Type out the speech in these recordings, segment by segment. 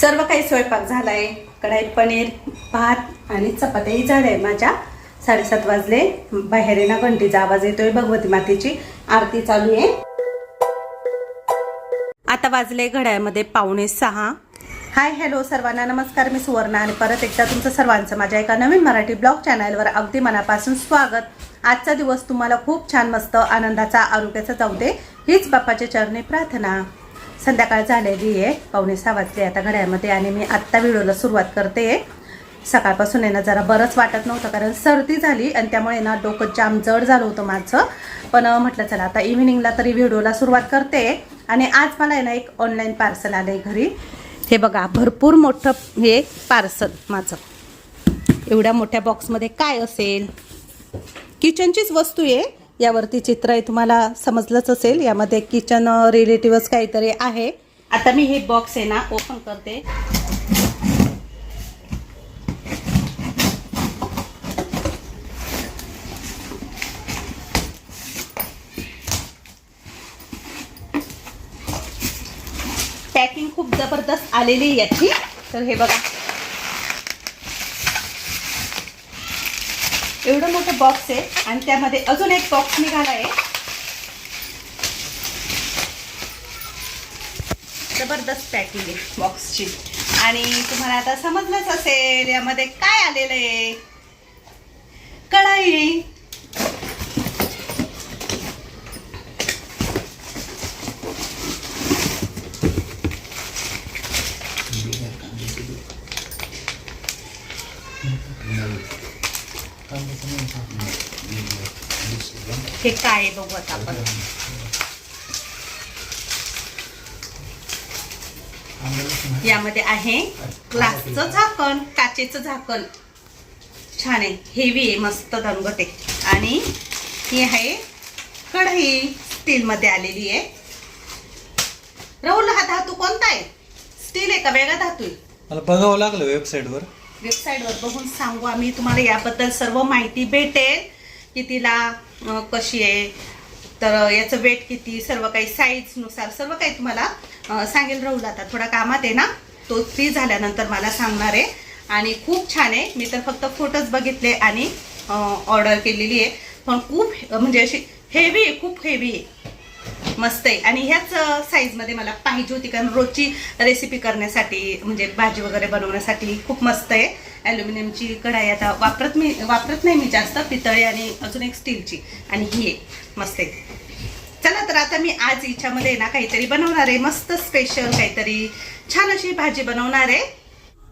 सर्व काही स्वयंपाक झाला आहे कढाई पनीर भात आणि चपात्याही झाल्या आहे माझ्या. साडेसात वाजले. बाहेर आहे ना घंटीचा आवाज येतोय भगवती मातेची. आरती चालू आहे. आता वाजले घड्याळमध्ये पावणे सहा. हाय हॅलो सर्वांना नमस्कार. मी सुवर्णा आणि परत एकदा तुमचं सर्वांचं माझ्या एका नवीन मराठी ब्लॉग चॅनलवर अगदी मनापासून स्वागत. आजचा दिवस तुम्हाला खूप छान मस्त आनंदाचा आरोग्याचा जाऊ दे. हीच बाप्पाच्या चरणी प्रार्थना. संध्याकाळ झालेली आहे. पावणे सहा वाजले आता घड्याळमध्ये आणि मी आत्ता व्हिडिओला सुरुवात करते. सकाळपासून आहे ना जरा बरंच वाटत नव्हतं कारण सर्दी झाली आणि त्यामुळे ना डोकं जाम जड झालं होतं माझं. पण म्हटलं चला आता इव्हिनिंगला तरी व्हिडिओला सुरुवात करते. आणि आज मला आहे ना एक ऑनलाईन पार्सल आलं आहे घरी. हे बघा भरपूर मोठं हे पार्सल माझं. एवढ्या मोठ्या बॉक्समध्ये काय असेल? किचनचीच वस्तू आहे. यावरती चित्र आहे तुम्हाला समजलंच असेल. यामध्ये किचन रिलेटिव्हच काहीतरी आहे. आता मी हे बॉक्स आहे ना ओपन करते. पॅकिंग खूप जबरदस्त आलेली आहे याची. तर हे बघा. एवढं मोठं बॉक्स आहे आणि त्यामध्ये अजून एक बॉक्स निघाला आहे. जबरदस्त पॅकिंग आहे बॉक्सची आणि तुम्हाला आता समजलंच असेल यामध्ये काय आलेलं आहे. कढाई. हे काय आहे बघू आता आपण. यामध्ये आहे ग्लासचं झाकण काचेचं झाकण. छान आहे हेवी आहे मस्त दणगट आहे आणि ही आहे कढई स्टीलमध्ये आलेली आहे. राहुल हा धातू कोणता आहे? स्टील आहे का? वेगळा धातू आहे? मला बघावं लागलं वेबसाईटवर वेबसाईटवर बघून सांगू आम्ही. तुम्हाला याबद्दल सर्व माहिती भेटेल की तिला कशी आहे. तर याचं वेट किती सर्व काही साईजनुसार सर्व काही तुम्हाला सांगेल राहुल आता. थोडा कामात आहे ना तो फ्री झाल्यानंतर मला सांगणार आहे. आणि खूप छान आहे. मी तर फक्त फोटोज बघितले आणि ऑर्डर केलेली आहे. पण खूप म्हणजे अशी हेवी आहे खूप हेवी आहे. मस्त आहे. आणि ह्याच साईजमध्ये मला पाहिजे होती कारण रोजची रेसिपी करण्यासाठी म्हणजे भाजी वगैरे बनवण्यासाठी खूप मस्त आहे. ॲल्युमिनियमची कढाई आता वापरत मी वापरत नाही मी जास्त पितळी आणि अजून एक स्टीलची आणि ही आहे. मस्त आहे. चला तर आता मी आज हिच्यामध्ये ना काहीतरी बनवणार आहे. मस्त स्पेशल काहीतरी छान अशी भाजी बनवणार आहे.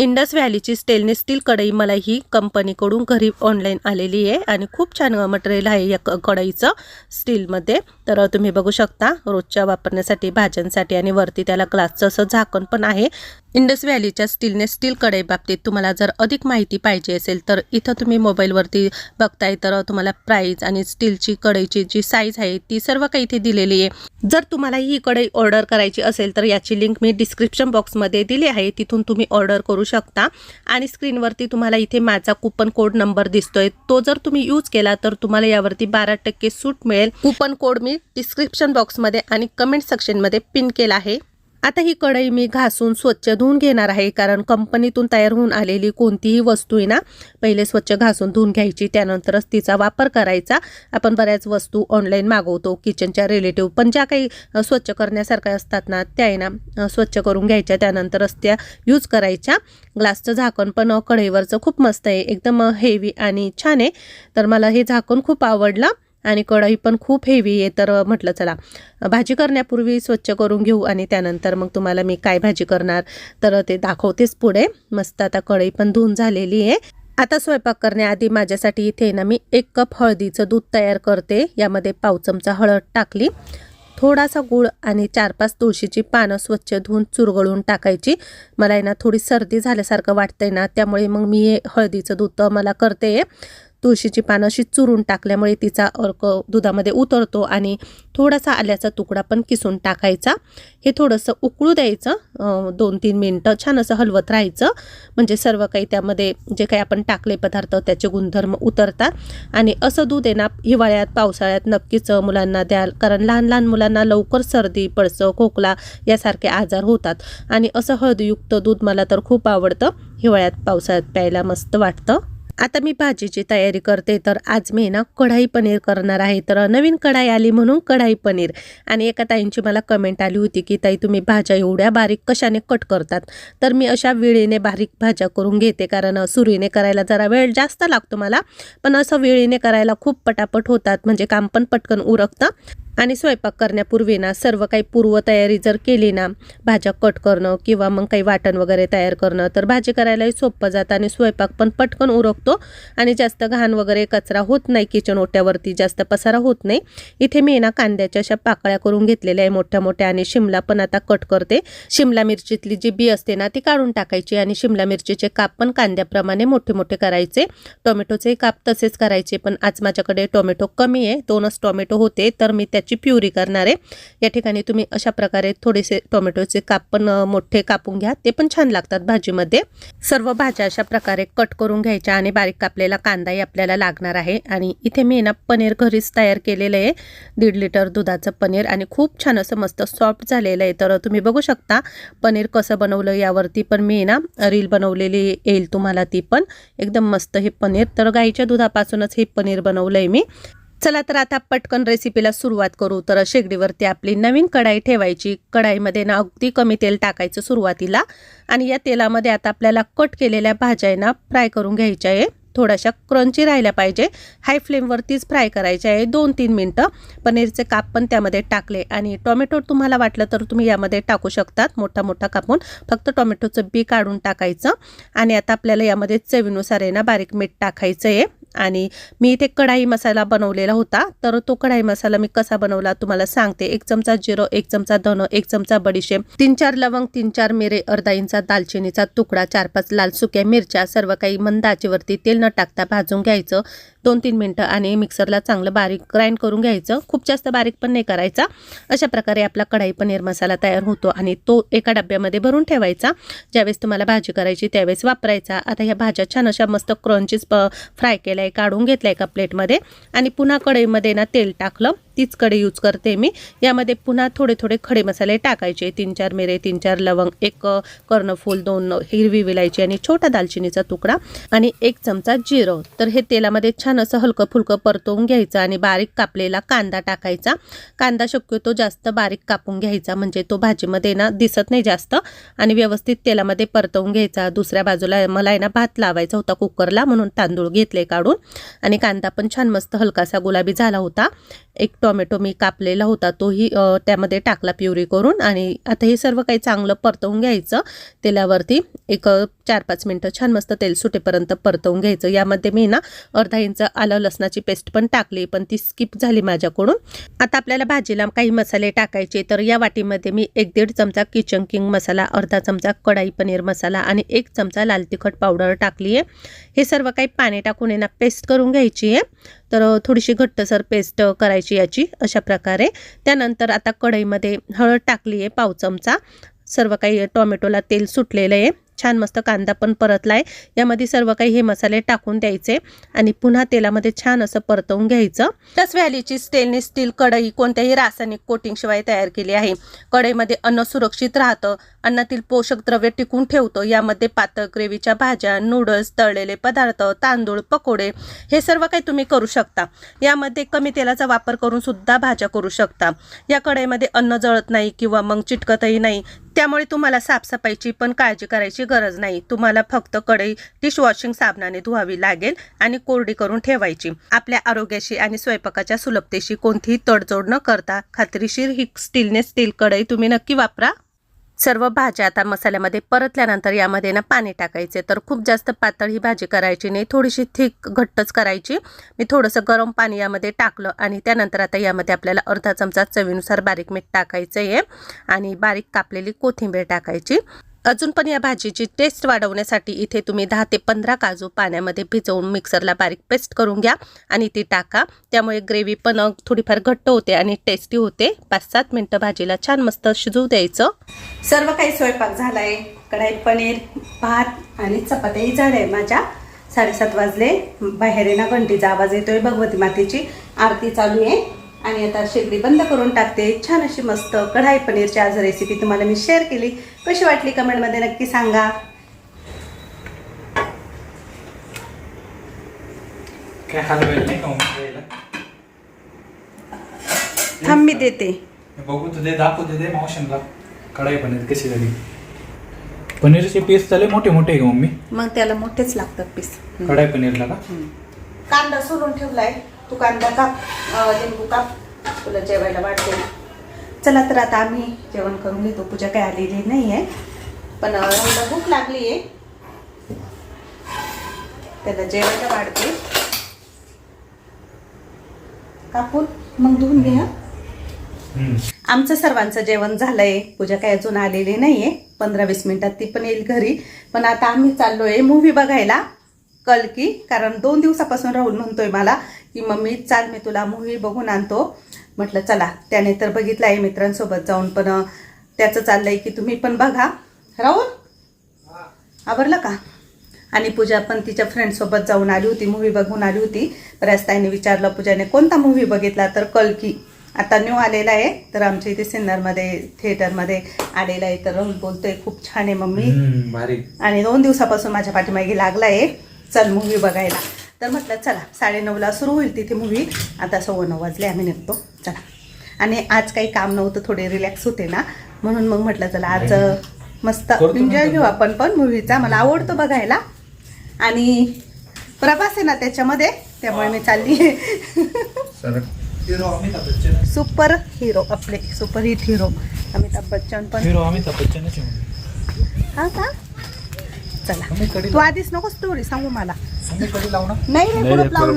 इंडस व्हॅलीची स्टेनलेस स्टील कढई मला ही कंपनीकडून घरी ऑनलाईन आलेली आहे आणि खूप छान मटेरियल आहे या क- कढईचं स्टीलमध्ये. तर तुम्ही बघू शकता रोजच्या वापरण्यासाठी भाज्यांसाठी आणि वरती त्याला ग्लासचं असं झाकण पण आहे. इंडस व्हॅलीच्या स्टीलनेस स्टील कढई बाबतीत तुम्हाला जर अधिक माहिती पाहिजे असेल तर इथं तुम्ही मोबाईलवरती बघताय तर तुम्हाला प्राईज आणि स्टीलची कढईची जी साईज आहे ती सर्व काही इथे दिलेली आहे. जर तुम्हाला ही कढई ऑर्डर करायची असेल तर याची लिंक मी डिस्क्रिप्शन बॉक्समध्ये दिली आहे. तिथून तुम्ही ऑर्डर करू शकता. आणि स्क्रीनवरती तुम्हाला इथे माझा कुपन कोड नंबर दिसतोय. तो जर तुम्ही यूज केला तर तुम्हाला यावरती बारा टक्के सूट मिळेल. कुपन कोड मी डिस्क्रिप्शन बॉक्समध्ये आणि कमेंट सेक्शनमध्ये पिन केला आहे. आता ही कढई मी घासून स्वच्छ धुवून घेणार आहे कारण कंपनीतून तयार होऊन आलेली कोणतीही वस्तू आहे ना पहिले स्वच्छ घासून धुवून घ्यायची त्यानंतरच तिचा वापर करायचा. आपण बऱ्याच वस्तू ऑनलाईन मागवतो किचनच्या रिलेटिव्ह पण ज्या काही स्वच्छ करण्यासारख्या असतात ना त्या आहे ना स्वच्छ करून घ्यायच्या त्यानंतरच त्या यूज करायच्या. ग्लासचं झाकण पण कढईवरचं खूप मस्त आहे एकदम हेवी आणि छान आहे. तर मला हे झाकण खूप आवडलं. आणि कढई पण खूप हेवी आहे. तर म्हटलं चला भाजी करण्यापूर्वी स्वच्छ करून घेऊ आणि त्यानंतर मग तुम्हाला मी काय भाजी करणार तर ते दाखवतेच पुढे. मस्त आता कढई पण धुवून झालेली आहे. आता स्वयंपाक करण्याआधी माझ्यासाठी इथे ना मी एक कप हळदीचं दूध तयार करते. यामध्ये पाव चमचा हळद टाकली. थोडासा गूळ आणि चार पाच तुळशीची पानं स्वच्छ धुवून चुरगळून टाकायची. मला आहे ना थोडी सर्दी झाल्यासारखं वाटतंय ना त्यामुळे मग मी हे हळदीचं दूध मला करते. तुळशीची पानं अशी चुरून टाकल्यामुळे तिचा अर्क दुधामध्ये उतरतो आणि थोडासा आल्याचा तुकडा पण किसून टाकायचा. हे थोडंसं उकळू द्यायचं. दोन तीन मिनटं छान असं हलवत राहायचं. म्हणजे सर्व काही त्यामध्ये जे काही आपण टाकले पदार्थ त्याचे गुणधर्म उतरतात. आणि असं दूध आहे ना हिवाळ्यात पावसाळ्यात नक्कीच मुलांना द्याल कारण लहान लहान मुलांना लवकर सर्दी पडसं खोकला यासारखे आजार होतात. आणि असं हळदयुक्त दूध मला तर खूप आवडतं. हिवाळ्यात पावसाळ्यात प्यायला मस्त वाटतं. आता मी भाजीची तयारी करते तर आज मी ना कढाई पनीर करणार आहे. तर नवीन कढाई आली म्हणून कढाई पनीर. आणि एका ताईंची मला कमेंट आली होती की ताई तुम्ही भाज्या एवढ्या बारीक कशाने कट करतात? तर मी अशा वेळेने बारीक भाज्या करून घेते कारण सुरीने करायला जरा वेळ जास्त लागतो मला. पण असं वेळेने करायला खूप पटापट होतात म्हणजे काम पण पटकन उरकतं. आणि स्वयंपाक करण्यापूर्वी ना सर्व काही पूर्वतयारी जर केली ना भाज्या कट करणं किंवा मग काही वाटण वगैरे तयार करणं तर भाजी करायलाही सोपं जातं आणि स्वयंपाक पण पटकन उरकतो आणि जास्त घाण वगैरे कचरा होत नाही किचन ओट्यावरती जास्त पसारा होत नाही. इथे मी ना कांद्याच्या अशा पाकळ्या करून घेतलेल्या आहे मोठ्या मोठ्या आणि शिमला पण आता कट करते. शिमला मिरचीतली जी बी असते ना ती काढून टाकायची आणि शिमला मिरचीचे काप पण कांद्याप्रमाणे मोठे मोठे करायचे. टोमॅटोचे काप तसेच करायचे पण आज माझ्याकडे टोमॅटो कमी आहे दोनच टोमॅटो होते तर मी ची प्युरी करणार आहे. या ठिकाणी तुम्ही अशा प्रकारे थोडेसे टोमॅटोचे काप पण मोठे कापून घ्या. ते पण छान लागतात भाजीमध्ये. सर्व भाज्या अशा प्रकारे कट करून घ्यायच्या आणि बारीक कापलेला कांदाही आपल्याला लागणार आहे. आणि इथे मी ना पनीर घरीच तयार केलेलं आहे. दीड लिटर दुधाचं पनीर आणि खूप छान असं मस्त सॉफ्ट झालेलं आहे. तर तुम्ही बघू शकता पनीर कसं बनवलं यावरती पण मी ना रील बनवलेली येईल तुम्हाला ती पण. एकदम मस्त हे पनीर. तर गाईच्या दुधापासूनच हे पनीर बनवलं आहे मी. चला तर आता पटकन रेसिपीला सुरुवात करू. तर शेगडीवरती आपली नवीन कढाई ठेवायची. कढाईमध्ये ना अगदी कमी तेल टाकायचं सुरुवातीला. आणि या तेलामध्ये आता आपल्याला कट केलेल्या भाज्या आहे ना फ्राय करून घ्यायच्या आहे. थोड्याशा क्रंची राहिल्या पाहिजे. हाय फ्लेमवरतीच फ्राय करायचे आहे. दोन तीन मिनटं. पनीरचे काप पण त्यामध्ये टाकले. आणि टोमॅटो तुम्हाला वाटलं तर तुम्ही यामध्ये टाकू शकतात. मोठा मोठा कापून. फक्त टोमॅटोचं बी काढून टाकायचं. आणि आता आपल्याला यामध्ये चवीनुसार आहे ना बारीक मीठ टाकायचं आहे. आणि मी इथे कढाई मसाला बनवलेला होता तर तो कढाई मसाला मी कसा बनवला तुम्हाला सांगते. एक चमचा जिरो एक चमचा धन एक चमचा बडीशेप तीन चार लवंग तीन चार मिरे अर्धा इंचा दालचिनीचा तुकडा चार पाच लाल सुक्या मिरच्या सर्व काही मंद आचेवरती तेल न टाकता भाजून घ्यायचं. दोन तीन मिनटं आणि मिक्सरला चांगलं बारीक ग्राइंड करून घ्यायचं. खूप जास्त बारीक पण नाही करायचा. अशा प्रकारे आपला कढाई पनीर मसाला तयार होतो आणि तो एका डब्यामध्ये भरून ठेवायचा. ज्यावेळेस तुम्हाला भाजी करायची त्यावेळेस वापरायचा. आता ह्या भाज्या छान अशा मस्त क्रंचीच फ्राय केल्या आहे काढून घेतल्या एका प्लेटमध्ये आणि पुन्हा कढईमध्ये ना तेल टाकलं. तीच कडे यूज करते मी. यामध्ये पुन्हा थोडे थोडे खडे मसाले टाकायचे. तीन चार मिरे तीन चार लवंग एक कर्णफूल दोन हिरवी विलायची आणि छोटा दालचिनीचा तुकडा आणि एक चमचा जिरं. तर हे तेलामध्ये छान असं हलकं फुलकं परतवून घ्यायचं आणि बारीक कापलेला कांदा टाकायचा. कांदा शक्यतो जास्त बारीक कापून घ्यायचा म्हणजे तो भाजीमध्ये ना दिसत नाही जास्त. आणि व्यवस्थित तेलामध्ये परतवून घ्यायचा. दुसऱ्या बाजूला मला आहे ना भात लावायचा होता कुकरला म्हणून तांदूळ घेतले काढून. आणि कांदा पण छान मस्त हलकासा गुलाबी झाला होता. एक टोमॅटो मी कापलेला होता तोही त्यामध्ये टाकला प्युरी करून आणि आता हे सर्व काही चांगलं परतवून घ्यायचं. तेलावरती एक चार पाच मिनटं छान मस्त तेल सुटेपर्यंत परतवून घ्यायचं. यामध्ये मी ना अर्धा इंच आलं लसणाची पेस्ट पण टाकली पण ती स्किप झाली माझ्याकडून. आता आपल्याला भाजीला काही मसाले टाकायचे तर या वाटीमध्ये मी एक दीड चमचा किचन किंग मसाला अर्धा चमचा कढाई पनीर मसाला आणि एक चमचा लाल तिखट पावडर टाकली आहे. हे सर्व काही पाणी टाकून आहे ना पेस्ट करून घ्यायची आहे. तर थोडीशी घट्टसर पेस्ट करायची याची अशा प्रकारे. त्यानंतर आता कढईमध्ये हळद टाकली आहे पाव चमचा. सर्व काही टोमॅटोला तेल सुटलेलं आहे. छान मस्त कांदा पण परतला आहे यामध्ये सर्व काही हे मसाले टाकून द्यायचे आणि पुन्हा तेलामध्ये छान असं परतवून घ्यायचं. तस व्हॅलीची स्टेनलेस स्टील कढई कोणत्याही रासायनिक कोटिंगशिवाय तयार केली आहे. कढईमध्ये अन्न सुरक्षित राहतं अन्नातील पोषक द्रव्य टिकून ठेवतं यामध्ये पातळ ग्रेव्हीच्या भाज्या नूडल्स तळलेले पदार्थ तांदूळ पकोडे हे सर्व काही तुम्ही करू शकता. यामध्ये कमी तेलाचा वापर करून सुद्धा भाज्या करू शकता. या कढईमध्ये अन्न जळत नाही किंवा मग चिटकतही नाही त्यामुळे तुम्हाला साफसफाईची पण काळजी करायची गरज नाही. तुम्हाला फक्त कढई डिशवॉशिंग साबणाने धुवावी लागेल आणि कोरडी करून ठेवायची. आपल्या आरोग्याशी आणि स्वयंपाकाच्या सुलभतेशी कोणतीही तडजोड न करता खात्रीशीर ही स्टीलने स्टील कढई तुम्ही नक्की वापरा. सर्व भाज्या आता मसाल्यामध्ये परतल्यानंतर यामध्ये ना पाणी टाकायचे. तर खूप जास्त पातळ ही भाजी करायची नाही. थोडीशी थिक घट्टच करायची. मी थोडंसं गरम पाणी यामध्ये टाकलं आणि त्यानंतर आता यामध्ये आपल्याला अर्धा चमचा चवीनुसार बारीक मीठ टाकायचं आहे आणि बारीक कापलेली कोथिंबीर टाकायची. अजून पण या भाजीची टेस्ट वाढवण्यासाठी इथे तुम्ही दहा ते पंधरा काजू पाण्यामध्ये भिजवून मिक्सरला बारीक पेस्ट करून घ्या आणि ती टाका. त्यामुळे ग्रेव्ही पण थोडीफार घट्ट होते आणि टेस्टी होते. पाच सात मिनटं भाजीला छान मस्त शिजवू द्यायचं. सर्व काही स्वयंपाक झालाय. कढाई पनीर भात आणि चपात्याही झाल्या माझ्या. साडेसात वाजले. बाहेर ना घंटीचा आवाज येतोय. भगवती मातेची आरती चालू आहे. आणि आता शेगडी बंद करून टाकते. छान अशी मस्त कढाई पनीरची आज रेसिपी तुम्हाला मी शेअर केली. कशी वाटली कमेंटमध्ये नक्की सांगा. यायला? थांब मी देते. बघू तुझे दाखवू दे दे मावशींना कढाई पनीर कशी झाली. पनीरचे पीस झाले मोठे मोठे मम्मी? मग त्याला मोठेच लागतात पीस कढाई पनीरला कांदा सोलून ठेवलाय. तू कांदा काप लिंबू काप तुला जेवायला वाटते चला तर आता आम्ही जेवण करून घेतो. पूजा काय आलेली नाही आहे पण राहुलला भूक लागली आहे त्याला जेवायला वाढते. कापून मग धुवून घे. आमचं सर्वांचं जेवण झालंय. पूजा काय अजून आलेली नाहीये. पंधरा वीस मिनिटात ती पण येईल घरी. पण आता आम्ही चाललोय मूव्ही बघायला. कलकी कारण दोन दिवसापासून राहुल म्हणतोय मला की मम्मी चाल मी तुला मूव्ही बघून आणतो. म्हटलं चला. त्याने तर बघितलं आहे मित्रांसोबत जाऊन पण त्याचं चाललंय की तुम्ही पण बघा. राहुल? आवरलं का? आणि पूजा पण तिच्या फ्रेंडसोबत जाऊन आली होती मूव्ही बघून आली होती. बऱ्याच ताईने विचारलं पूजाने कोणता मूव्ही बघितला? तर कलकी आता न्यू आलेला आहे तर आमच्या इथे सिन्नरमध्ये थिएटरमध्ये आलेला आहे. तर राहुल बोलतोय खूप छान आहे मम्मी. आणि दोन दिवसापासून माझ्या पाठीमागे लागला आहे चल मूव्ही बघायला. तर म्हटलं चला साडेनऊला सुरू होईल तिथे मूव्ही आता सव्वा नऊ वाजले आम्ही निघतो. चला. आणि आज काही काम नव्हतं थोडे रिलॅक्स होते ना. म्हणून मग म्हटलं चला आज मस्त एन्जॉय. घेऊ आपण पण मूव्हीचा मला आवडतो बघायला. आणि प्रभास आहे ना त्याच्यामध्ये. त्यामुळे मी चालली. Sir. Hero Amitabh Bachchan super hero आपले super hit hero Amitabh Bachchan पण. हिरो. हा का? चला. तू आधीच नको स्टोरी सांगू मला. नाही रे कुलूप लावू.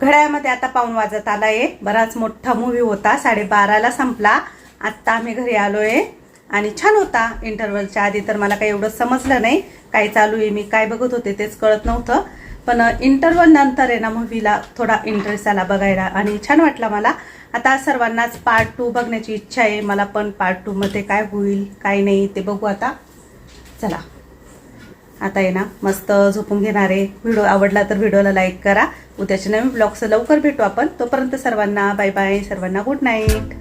घड्याळामध्ये आता पाऊण वाजत आलाय. बराच मोठा मूवी होता. साडेबाराला संपला. आत्ता आम्ही घरी आलोय. आणि छान होता इंटरव्हलच्या आधी. तर मला काही एवढं समजलं नाही. काय चालू आहे मी काय बघत होते तेच कळत नव्हतं. पण इंटरव्हल नंतर आहे ना मूवीला थोडा इंटरेस्ट आला बघायला. आणि छान वाटला मला. आता सर्वांनाच पार्ट टू बघण्याची इच्छा आहे. मला पण पार्ट टूमध्ये काय होईल काय नाही ते बघू आता. चला. आता आहे ना मस्त झोपून घेणार. आहे व्हिडिओ आवडला तर व्हिडिओला लाईक करा. उद्याच्या नवीन ब्लॉगचं लवकर भेटू आपण. तोपर्यंत सर्वांना बाय बाय सर्वांना गुड नाईट